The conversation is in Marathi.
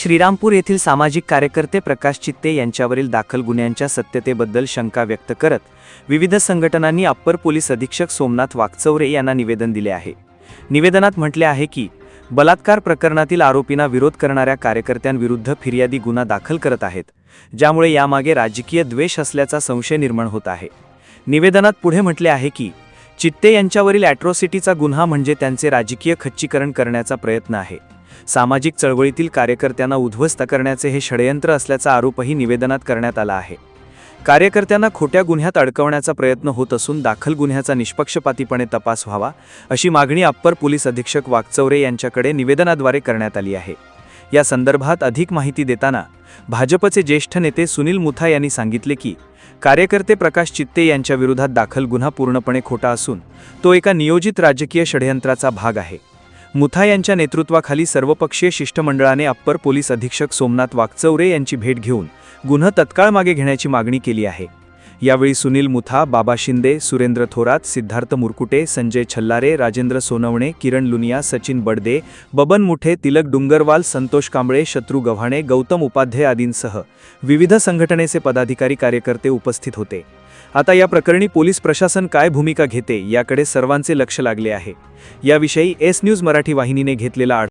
श्रीरामपूर येथील सामाजिक कार्यकर्ते प्रकाश चित्ते यांच्यावरील दाखल गुन्ह्यांच्या सत्यतेबद्दल शंका व्यक्त करत विविध संघटनांनी अप्पर पोलीस अधीक्षक सोमनाथ वाकचौरे यांना निवेदन दिले आहे. निवेदनात म्हटले आहे की बलात्कार प्रकरणातील आरोपींना विरोध करणाऱ्या कार्यकर्त्यांविरुद्ध फिर्यादी गुन्हा दाखल करत आहेत ज्यामुळे यामागे राजकीय द्वेष असल्याचा संशय निर्माण होत आहे. निवेदनात पुढे म्हटले आहे की चित्ते यांच्यावरील ॲट्रॉसिटीचा गुन्हा म्हणजे त्यांचे राजकीय खच्चीकरण करण्याचा प्रयत्न आहे. सामाजिक चळवळीतील कार्यकर्त्यांना उद्ध्वस्त करण्याचे हे षडयंत्र असल्याचा आरोपही निवेदनात करण्यात आला आहे. कार्यकर्त्यांना खोट्या गुन्ह्यात अडकवण्याचा प्रयत्न होत असून दाखल गुन्ह्याचा निष्पक्षपातीपणे तपास व्हावा अशी मागणी अप्पर पोलीस अधीक्षक वागचौरे यांच्याकडे निवेदनाद्वारे करण्यात आली आहे. या संदर्भात अधिक माहिती देताना भाजपचे ज्येष्ठ नेते सुनील मुथा यांनी सांगितले की कार्यकर्ते प्रकाश चित्ते यांच्या विरोधात दाखल गुन्हा पूर्णपणे खोटा असून तो एका नियोजित राजकीय षडयंत्राचा भाग आहे. मुथा यांच्या नेतृत्वाखाली सर्वपक्षीय शिष्टमंडळाने अप्पर पोलीस अधीक्षक सोमनाथ वागचौरे यांची भेट घेऊन गुन्हा तत्काळ मागे घेण्याची मागणी केली आहे. यावेळी सुनील मुथा बाबा शिंदे सुरेंद्र थोरात सिद्धार्थ मुरकुटे संजय छल्लारे राजेंद्र सोनवणे किरण लुनिया सचिन बडदे बबन मुठे तिलक डुंगरवाल संतोष कांबळे शत्रू गव्हाणे गौतम उपाध्याय आदींसह विविध संघटनेचे पदाधिकारी कार्यकर्ते उपस्थित होते. आता या प्रकरणी पोलीस प्रशासन काय भूमिका घेते याकडे सर्वांचे लक्ष लागले आहे. याविषयी एस न्यूज मराठी वाहिनीने घेतलेला